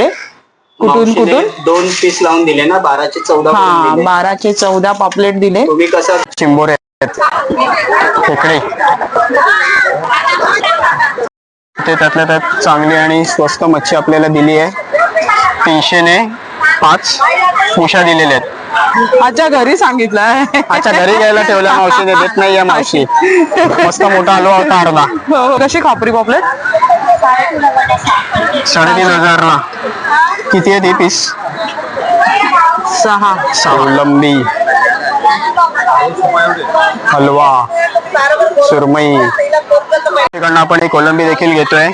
कुठून मावशीने कुठून? दोन पीस लावून दिले ना बाराचे चौदा हा करून दिले. बाराचे चौदा पापलेट दिले. तुम्ही कसं चिंबोरे आहेत. खेकडे. ते त्यातल्या त्यात चांगली आणि स्वस्त मच्छी आपल्याला दिली आहे. तीनशेने पाच मुशा दिलेल्या आहेत. अच्छा घरी सांगितलंय. अच्छा घरी घ्यायला ठेवल्या मावशीने देत नाही या मावशी. मस्त मोठा हलवा होता अर्धा. हो, हो. कशी खापरी पापलेट? साडेतीन हजारला. किती आहे ती पीस सहा. कोलंबी हलवा. सुरमई. तिकडनं आपण एक कोलंबी देखील घेतोय.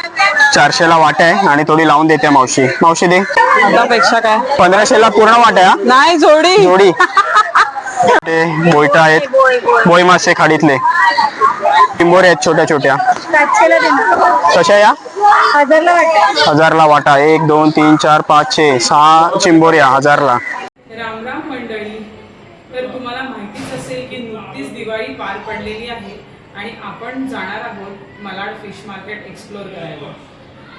चारशेला वाट आहे आणि थोडी लावून देते मावशी. मावशी दे. पेक्षा काय? पंधराशेला पूर्ण वाट आहे. नाही जोडी. जोडी. ते बोयटा आहेत. बोई मासे खाडीतले. टिंबोरे आहेत छोट्या छोट्या. कशा या? हजारला वाटा. एक दोन तीन चार पाच छे सहा चिंबोऱ्या हजारला. राम राम मंडळी. तर तुम्हाला माहितीच असेल की नुकतीच दिवाळी पार पडलेली आहे आणि आपण जाणार आहोत मलाड फिश मार्केट एक्सप्लोअर करायला.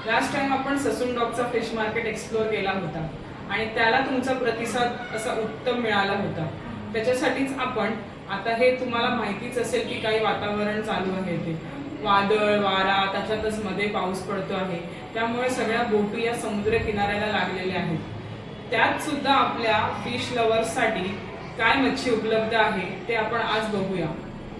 लास्ट टाइम आपण ससून डॉगचा फिश मार्केट एक्सप्लोअर केला होता आणि त्याला तुमचा प्रतिसाद असा उत्तम मिळाला होता. त्याच्यासाठीच आपण आता हे तुम्हाला माहितीच असेल की काही वातावरण चालू आहे ते. वादळ वारा त्याच्यातच मध्ये पाऊस पडतो आहे. त्यामुळे सगळ्या बोटी या समुद्र किनाऱ्याला लागलेल्या आहेत. त्यात सुद्धा आपल्या फिश लवर्ससाठी काय मच्छी उपलब्ध आहे ते आपण आज बघूया.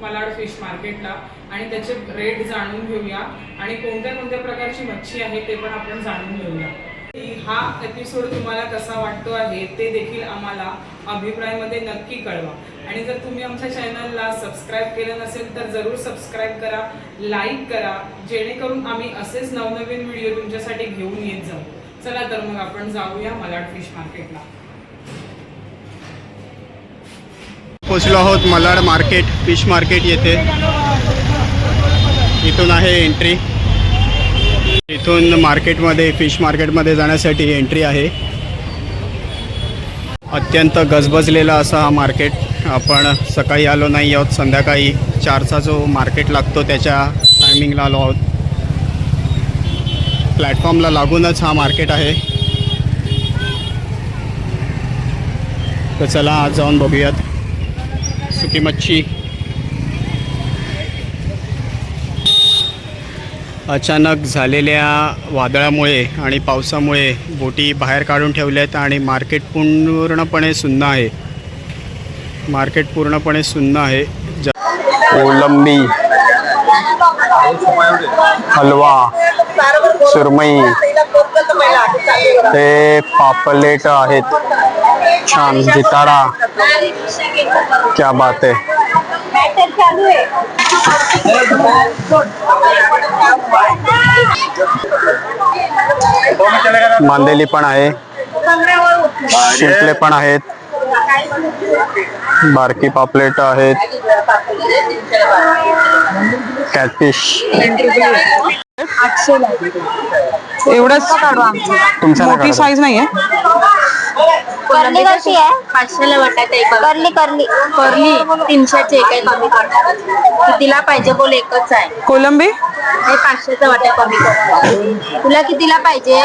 मलाड फिश मार्केटला आणि त्याचे रेट जाणून घेऊया. आणि कोणत्या कोणत्या प्रकारची मच्छी आहे ते पण आपण जाणून घेऊया. हा एपिसोड तुम्हाला कसा वाटतो आहे ते देखील आम्हाला अभिप्रायमध्ये नक्की कळवा. आणि जर तुम्ही आमच्या चॅनलला सबस्क्राईब केलं नसेल तर जरूर सबस्क्राईब करा लाईक करा जेणेकरून आम्ही असेच नवनवीन व्हिडिओ तुमच्यासाठी घेऊन येत जाऊ. चला तर मग आपण जाऊया मलाड फिश मार्केटला पोचलो आहोत मलाड मार्केट फिश मार्केट येथे. इथून आहे एंट्री इथून मार्केटमध्ये फिश मार्केटमध्ये जाण्यासाठी एंट्री आहे. अत्यंत गजबजलेला असा हा मार्केट. आपण सकाळी आलो नाही आहोत संध्याकाळी चारचा जो मार्केट लागतो त्याच्या टायमिंगला आलो आहोत. प्लॅटफॉर्मला लागूनच हा मार्केट आहे. तर चला आज जाऊन बघूयात. सुकी मच्छी. अचानक झालेल्या वादळामुळे आणि पावसामुळे बोटी बाहेर काढून ठेवल्या आहेत आणि मार्केट पूर्णपणे सुन्न आहे. मार्केट पूर्णपणे सुन्न आहे. कोलंबी हलवा सुरमई ते पापलेट आहेत. छान जिताडा क्या बात आहे. मांदेली पण आहे. शिंपले पण आहेत. बारकी पापलेट आहेत. कॅटफिश एवढंच तुमच्या नाही मोठी. साईज नाहीये. करली कशी आहे? पाचशेला वाटत आहे करली करली. करली तीनशेचे एक आहे कमी करतात कितीला पाहिजे बोल एकच आहे. कोलंबी? हे पाचशेचं वाटत कमी कर तुला कितीला पाहिजे?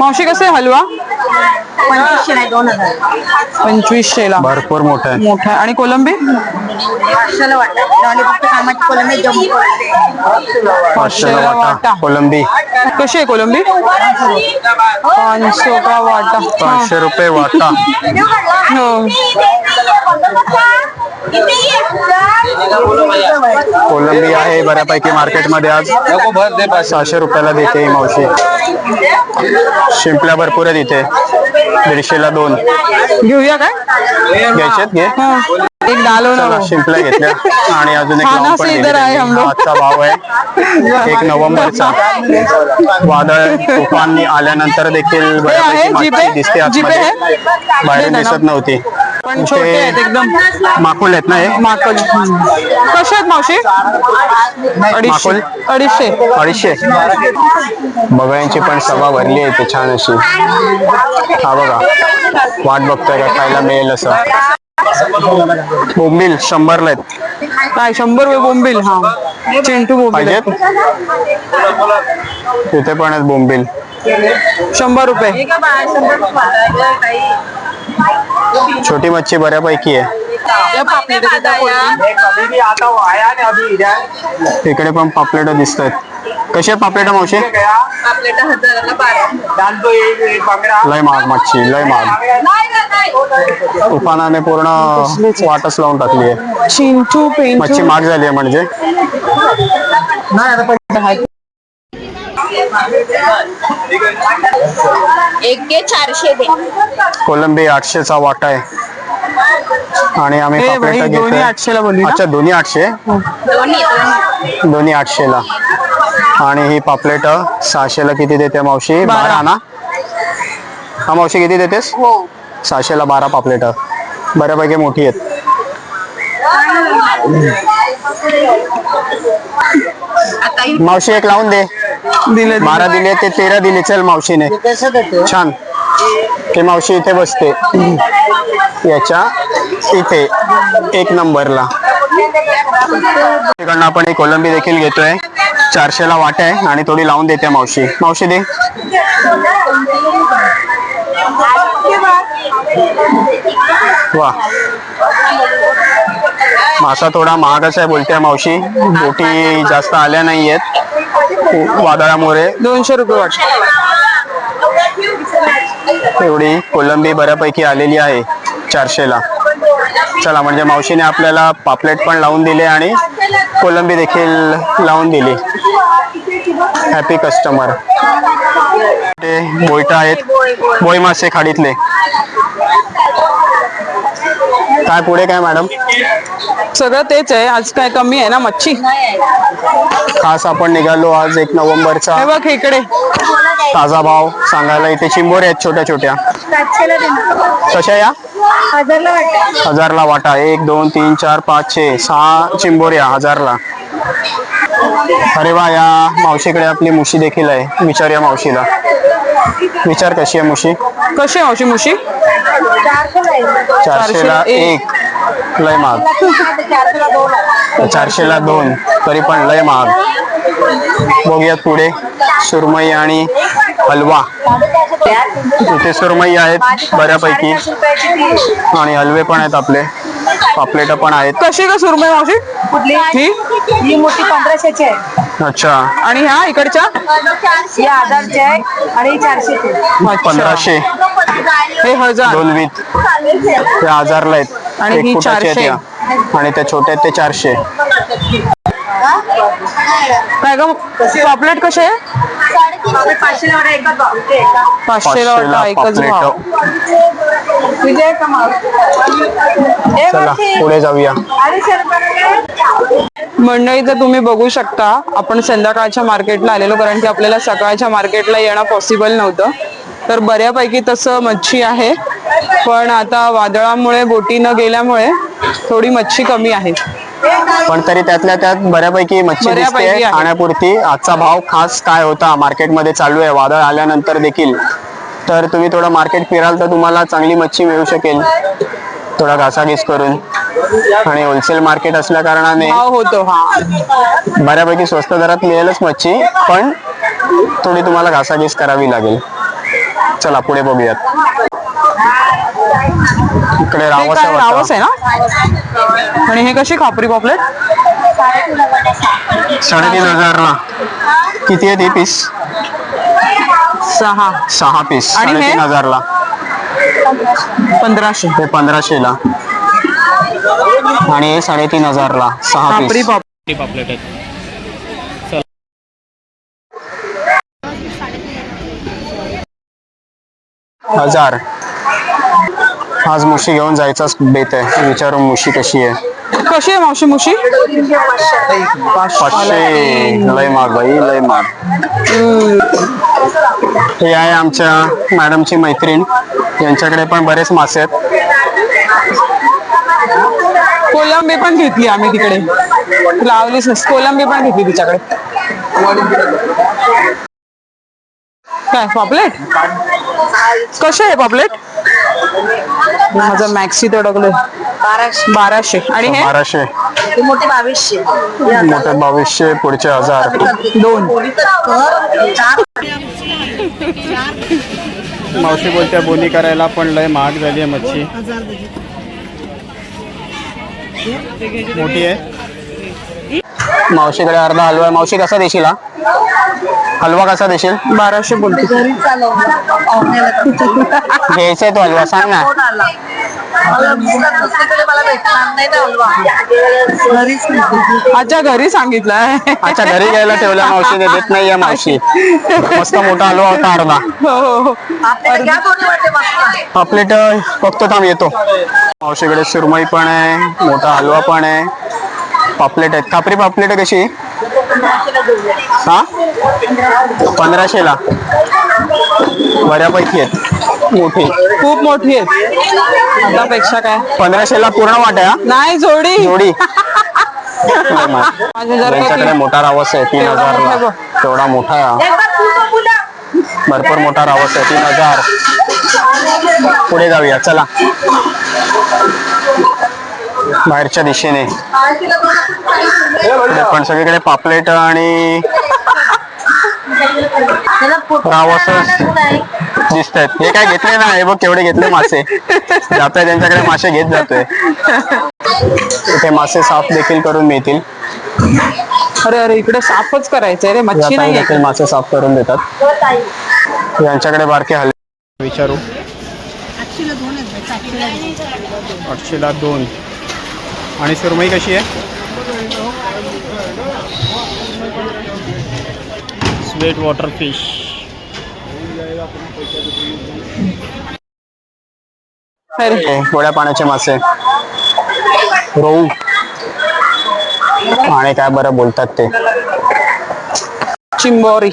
मावशी कसे हलवा? पंचवीसशे नाही दोन हजार. पंचवीसशे ला. भरपूर मोठं आहे. मोठा. आहे आणि कोलंबी? पाचशेला कामाची कोलंबी पाचशेला वाटा. वाटा. कोलंबी. कशी आहे कोलंबी? पाचशे का वाटा हा. पाचशे रुपये वाटा. हो. कोलंबी आहे बऱ्यापैकी मार्केटमध्ये आज. सहाशे रुपयाला देते मावशी. शिंपल्या भरपूर आहेत इथे. दीडशेला दोन घेऊया काय घ्यायचेत घे हा. एक डालो चला ना शिंपल्या घेतल्या आणि अजून एक लावून पण हम. लोग. आजचा भाव आहे एक नोव्हेंबरचा वादळ तुफान आल्यानंतर देखील बऱ्यापैकी जीपे? माती दिसते जीपे आतमध्ये बाहेर ना? दिसत नव्हती पण छोटे आहेत एकदम. माकुल आहेत ना हे? माकल. कसे आहेत मावशी? अडीचशे. माकुल? अडीचशे. अडीचशे. बघा यांची पण सभा भरली आहे ते छान अशी हा बघा. वाट बघतोय का? खायला मिळेल असं. बोंबील शंभरला आहेत. काय शंभर रुपये बोंबील? हा. चिंटू बोंबील पाहिजेत? तिथे पण आहेत बोंबील. शंभर रुपये. छोटी मच्छी बऱ्यापैकी आहे. इकडे पण पापलेट दिसत आहेत कशी आहे पापलेट मावशी लय महाग मच्छी लय महाग. तुफानाने पूर्ण वाटच लावून टाकली आहे. मच्छी महाग झाली आहे म्हणजे. एक घे चारशे दे. कोलंबी आठशेचा वाटा आहे. आणि आम्ही ए पापलेट भाई, दोन्ही घेतोय आठशेला बोलली ना? अच्छा दोन्ही आठशे? दोन्ही दोन्ही. दोन्ही आठशेला. आणि ही पापलेट सहाशेला किती देते मावशी? बारा. बारा. ना? हा मावशी किती देतेस? हो. सहाशेला बारा पापलेट. बऱ्यापैकी मोठी आहेत. आता ही मावशी एक लावून दे. दिले बारा दिले ते तेरा दिले. चल मावशीने. छान. ते मावशी इथे बसते. याच्या इथे एक नंबरला. तिकडनं आपण एक कोलंबी देखील घेतोय. चारशेला वाट आहे आणि थोडी लावून देते मावशी. मावशी दे. वा. मासा थोडा महागच आहे बोलते मावशी. बोटी जास्त आल्या नाहीयेत. वादळामुळे दोनशे रुपये वाटत एवढी कोलंबी बऱ्यापैकी आलेली आहे चारशेला. चला म्हणजे मावशीने आपल्याला पापलेट पण लावून दिले आणि कोलंबी देखील लावून दिली. हॅपी कस्टमर ते बोयटा आहेत बोई मासे खाडीतले. काय पुढे काय मॅडम सगळं तेच आहे. आज काय कमी आहे ना मच्छी? खास आपण निघालो आज एक नोव्हेंबरचा. हे बघ इकडे. ताजा भाव सांगायला इथे चिंबोरे आहेत छोट्या छोट्या. कशा या? हजारला वाटा. एक दोन तीन चार पाच छे सहा चिंबोऱ्या हजारला. अरे वा या मावशीकडे आपली मुशी देखील आहे. विचार या मावशीला. विचार कशी आहे मुशी? कशी आहे मावशी मुशी? चारशेला एक. लय महाग. चारशेला दोन. तरी पण लय महाग. बघूयात पुढे. सुरमई आणि हलवा. इथे सुरमई आहेत बऱ्यापैकी. आणि हलवे पण आहेत आपले. पापलेट पण आहेत. कशी का सुरमई मावशी? कुठली? ही? ही मोठी पंधराशेची आहे. अच्छा. आणि ह्या इकडच्या? ही हजारची आहे आणि. अच्छा. पंधराशे. हे हजार. दोन वीत ते हजारला आहेत. आणि एक ही फुटाची आहेत चारशे. या. आणि त्या छोट्या आहेत ते चारशे. काय ग पापलेट कसे? आहे एका. पाचशेला वाटा एकच भाव तुझे आहे का माव? ए, चला वरती. पुढे जाऊया मंडळी तर तुम्ही बघू शकता आपण संध्याकाळच्या मार्केटला आलेलो कारण की आपल्याला सकाळच्या मार्केटला येणं पॉसिबल नव्हतं तर बऱ्यापैकी तसं मच्छी आहे पण आता वादळामुळे बोटी न गेल्यामुळे थोडी मच्छी कमी आहे पण तरी त्यातल्या त्यात बऱ्यापैकी मच्छी बऱ्यापैकी दिसते आहे. खाण्यापुरती आजचा भाव खास काय होता? मार्केटमध्ये चालू आहे. वादळ आल्यानंतर देखील. तर तुम्ही थोडं मार्केट फिराल तर तुम्हाला चांगली मच्छी मिळू शकेल. थोडा घासाघीस करून. आणि होलसेल मार्केट असल्या कारणाने भाव होतो हा. बऱ्यापैकी स्वस्त दरात मिळेलच मच्छी पण थोडी तुम्हाला घासाघीस करावी लागेल. चला पुढे बघूयात. इकडे रावस काय रावस आहे आहे ना? आणि हे कशी खापरी पॉपलेट? साडेतीन हजारला. किती आहे ती पीस सहा. सहा पीस आणि हे? साडेतीन हजारला. पंधराशे. हे पंधराशेला. आणि हे साडेतीन हजारला. सहा खापरी पीस पॉप पापलेट आहेत हजार. आज मुशी घेऊन जायचाच बेत आहे. विचारून मुशी कशी आहे? कशी आहे मावशी मुशी? पाचशे. लय माग बाई लय माग हे आहे आमच्या मॅडमची मैत्रीण. यांच्याकडे पण बरेच मासे आहेत. कोलंबी पण घेतली आम्ही तिकडे. लावलीच नसते कोलंबी पण घेतली तिच्याकडे. काय पॉपलेट? कसे आहे पॉपलेट? माझं मॅक्सी तडकलं बाराशे. बाराशे. आणि हे? बाराशे. ही मोठी बावीसशे. मोठे बावीसशे पुढचे हजार. दोन. मावशी बोलत्या बोली करायला पण लय महाग झाली आहे मच्छी. मोठी आहे. मावशीकडे अर्धा हलवा आहे. मावशी कसा देशील हा? हलवा कसा देशील? बाराशे बोलते. घ्यायचा आहे तो हलवा सांग ना. नाही नाही अच्छा घरी सांगितलंय. अच्छा घरी घ्यायला ठेवला मावशी देत नाहीये मावशी. मस्त मोठा हलवा होता अर्धा. हो हो हो. मस्त. पापलेट फक्त थांब येतो. मावशीकडे सुरमई पण आहे मोठा हलवा पण आहे. पापलेट आहेत. खापरी पापलेट कशी? हा? पंधराशेला. बऱ्यापैकी आहेत. मोठी. खूप मोठी आहे त्यापेक्षा काय? पंधराशेला पूर्ण वाटा आहे, हा? नाही जोडी. जोडी. त्यांच्याकडे मोठा रावस आहे तीन हजार आहे तेवढा मोठा. भरपूर मोठा रावस आहे तीन हजार. पुढे जाऊया चला. बाहेरच्या दिशेने. पण सगळीकडे पापलेट आणि दिसत आहेत हे काय घेतले ना? हे बघ केवढे घेतले मासे. जातोय त्यांच्याकडे मासे घेत जातोय. इथे मासे साफ देखील करून मिळतील. अरे अरे इकडे साफच करायचंय रे मच्छी नाही देखील मासे साफ करून देतात. यांच्याकडे बारके हल्ले. विचारू? आठशेला दोन. आणि सुरमई कशी आहे? स्वेट वॉटर फिश अरे. गोड्या पाण्याचे मासे. रोहू. आणि काय बरं बोलतात ते. चिंबोरी.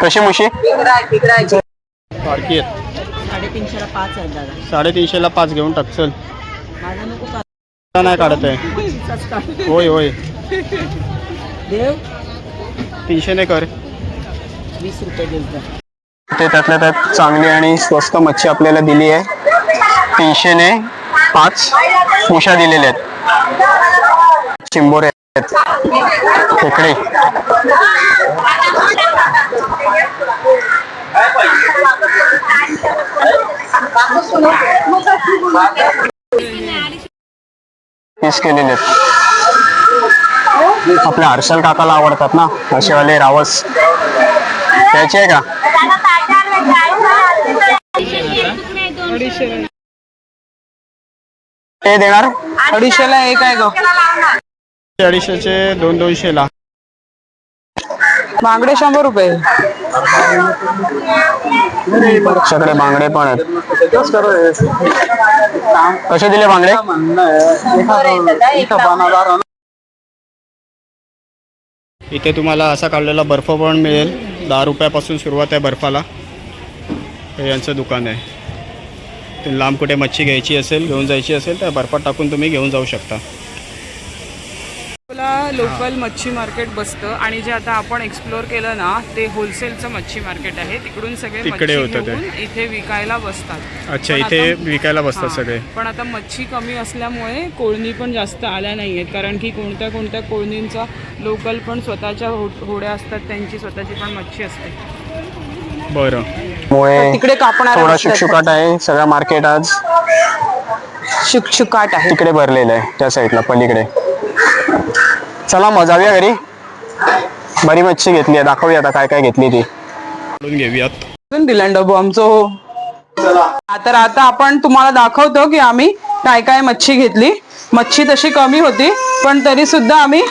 कशी मुशी आहेत साडेतीनशेला पाच आहेत दादा. साडेतीनशेला पाच घेऊन टाकसल नाही काढत आहे. होय होय. देव. तीनशेने कर. वीस रुपये ते त्यातल्या त्यात चांगली आणि स्वस्त मच्छी आपल्याला दिली आहे. तीनशेने पाच मुशा दिलेल्या आहेत. चिंबोरे आहेत. खेकडे. पीस केलेले आहेत. आपल्या हर्षल काकाला आवडतात ना असेवाले रावस. त्याचे आहे का? ते देणार? अडीचशेला एक आहे ग. अडीचशेचे दोन दोनशेला. बांगडे शंभर रुपये. आमच्याकडे बांगडे पण आहेत. कसे दिले बांगडे इथे तुम्हाला असा काढलेला बर्फ पण मिळेल. दहा रुपयापासून सुरुवात आहे बर्फाला. हे यांचं दुकान आहे. तुम्ही लांब कुठे मच्छी घ्यायची असेल घेऊन जायची असेल तर बर्फात टाकून तुम्ही घेऊन जाऊ शकता. लोकल मच्छी मार्केट बसतं आणि जे आता आपण एक्सप्लोर केलं ना ते होलसेलचं मच्छी मार्केट आहे. तिकडून सगळे तिकडे मच्छी होतं ते. घेऊन इथे विकायला बसतात. अच्छा पण इथे आता- विकायला बसतात हां, सगळे. पण आता मच्छी कमी असल्यामुळे कोळणी पण जास्त आल्या नाही आहेत कारण की कोणत्या कोणत्या कोळणींचा लोकल पण स्वतःच्या हो- होड्या असतात त्यांची स्वतःची पण मच्छी असते. बरं. मुळे तिकडे कापणार थोडा शुकशुकाट आहे. सगळं मार्केट आज शुकशुकाट आहे. तिकडे भरलेलं आहे त्या साईडला पलीकडे. चला मग जाऊया घरी. बरी मच्छी घेतली आहे दाखवूया आता काय काय घेतली ती. घेऊयात. अजून दिला डबू आमचं हो. तर आता आपण तुम्हाला दाखवतो की आम्ही काय काय मच्छी घेतली. मच्छी तशी कमी होती पण तरी सुद्धा आम्ही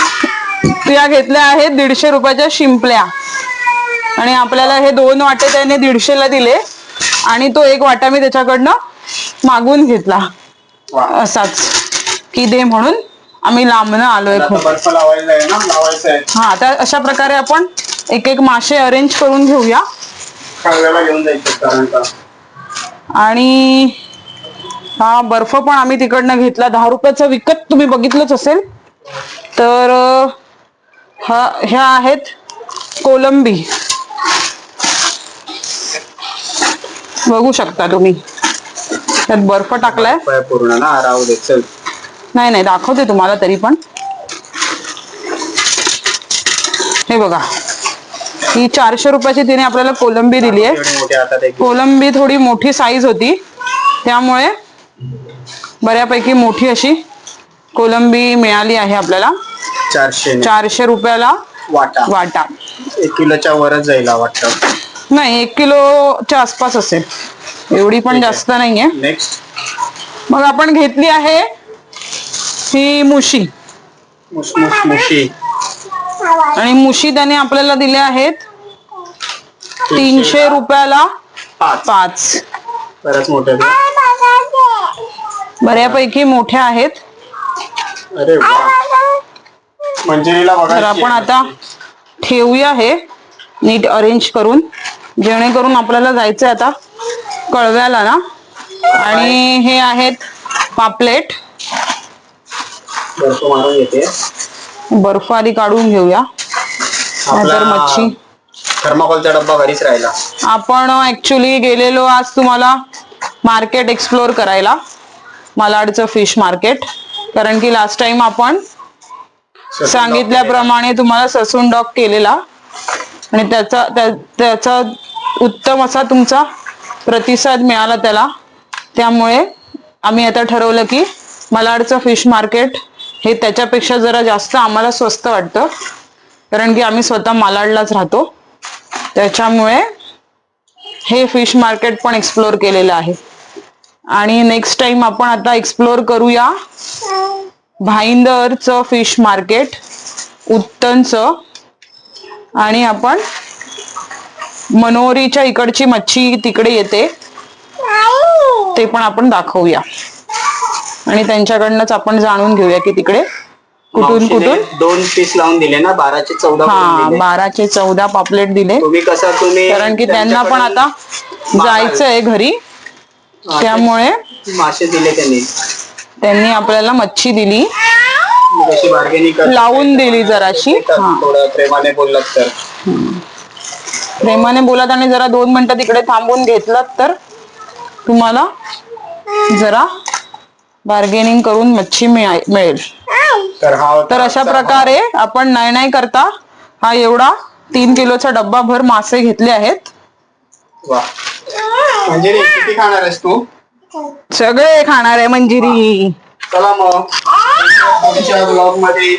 या घेतल्या आहेत दीडशे रुपयाच्या शिंपल्या. आणि आपल्याला हे दोन वाटे त्याने दीडशेला दिले. आणि तो एक वाटा मी त्याच्याकडनं मागून घेतला. असाच. की दे म्हणून. आम्ही लांबनं आलोय खूप. बर्फ लावायचा आहे ना लावायचा आहे. हा तर अशा प्रकारे आपण एक एक मासे अरेंज करून घेऊया. कळव्याला घेऊन जायचं कारण का आणि हा बर्फ पण आम्ही तिकडनं घेतला. दहा रुपयाचा विकत तुम्ही बघितलंच असेल. तर अं, हा ह्या आहेत कोलंबी. बघू शकता तुम्ही. त्यात बर्फ टाकलाय. पाय पूर्ण ना राहू दे चल. नाही नाही दाखवते तुम्हाला तरी पण. हे बघा. ही चारशे रुपयाची तिने आपल्याला कोलंबी दिली आहे. कोलंबी थोडी मोठी साईज होती. त्यामुळे बऱ्यापैकी मोठी अशी कोलंबी मिळाली आहे आपल्याला. चारशे. चारशे रुपयाला वाटा. वाटा. एक किलोच्या वरच जाईल वाटतं नाही एक किलोच्या आसपास असेल. एवढी पण. जास्त नाहीये. नेक्स्ट मग आपण घेतली आहे ही मुशी. मुसमुस मुशी आणि मुशी त्याने आपल्याला दिल्या आहेत तीनशे रुपयाला पाच. आहेत. बऱ्यापैकी मोठ्या आहेत. अरे वा. मंजिरीला बघा तर आपण आता ठेवूया हे. नीट अरेंज करून. जेणेकरून आपल्याला जायचंय आता कळव्याला ना. आणि हे आहेत पापलेट. बर्फ मारून येते बर्फ आधी काढून घेऊया. नाहीतर मच्छी. थर्माकोलचा डब्बा घरीच राहिला. आपण ऍक्च्युली गेलेलो आज तुम्हाला मार्केट एक्सप्लोर करायला. मालाडचं फिश मार्केट कारण की लास्ट टाइम आपण सांगितल्याप्रमाणे तुम्हाला ससून डॉग केलेला. आणि त्याचा त्या- त्याचा उत्तम असा तुमचा प्रतिसाद मिळाला त्याला. त्यामुळे आम्ही आता ठरवलं की मालाडचं फिश मार्केट हे त्याच्यापेक्षा जरा जास्त आम्हाला स्वस्त वाटतं. कारण की आम्ही स्वतः मालाडलाच राहतो. त्याच्यामुळे हे फिश मार्केट पण एक्सप्लोर केलेलं आहे. आणि नेक्स्ट टाइम आपण आता एक्सप्लोर करूया भाईंदरचं फिश मार्केट उत्तनचं. आणि आपण मनोरीच्या इकडची मच्छी तिकडे येते. ते पण आपण दाखवूया. आणि त्यांच्याकडनंच आपण जाणून घेऊया की तिकडे कुठून मावशीने कुठून? दोन पीस लावून दिले ना बाराचे चौदा करून हा दिले. बाराचे चौदा पापलेट दिले. तुम्ही कसं तुम्ही कारण की त्यांना पण आता जायचंय घरी. त्यामुळे मासे दिले त्यांनी. त्यांनी आपल्याला मच्छी दिली. कशी बार्गेनिंग लावून दिली जराशी. हा. थोडं प्रेमाने बोललात तर. प्रेमाने बोलत आणि जरा दोन मिनिटं तिकडे थांबून घेतलात तर तुम्हाला जरा बार्गेनिंग करून मच्छी मिळा- मिळेल. तर हा होता तर अशा आजचा प्रकारे आपण नाही नाही करता हा एवढा तीन किलोचा डब्बा भर मासे घेतले आहेत. वा. म्हणजे रे, किती खाणार आहेस तू? सगळे खाणार आहे मंजिरी. चला मग. पुढच्या ब्लॉगमध्ये.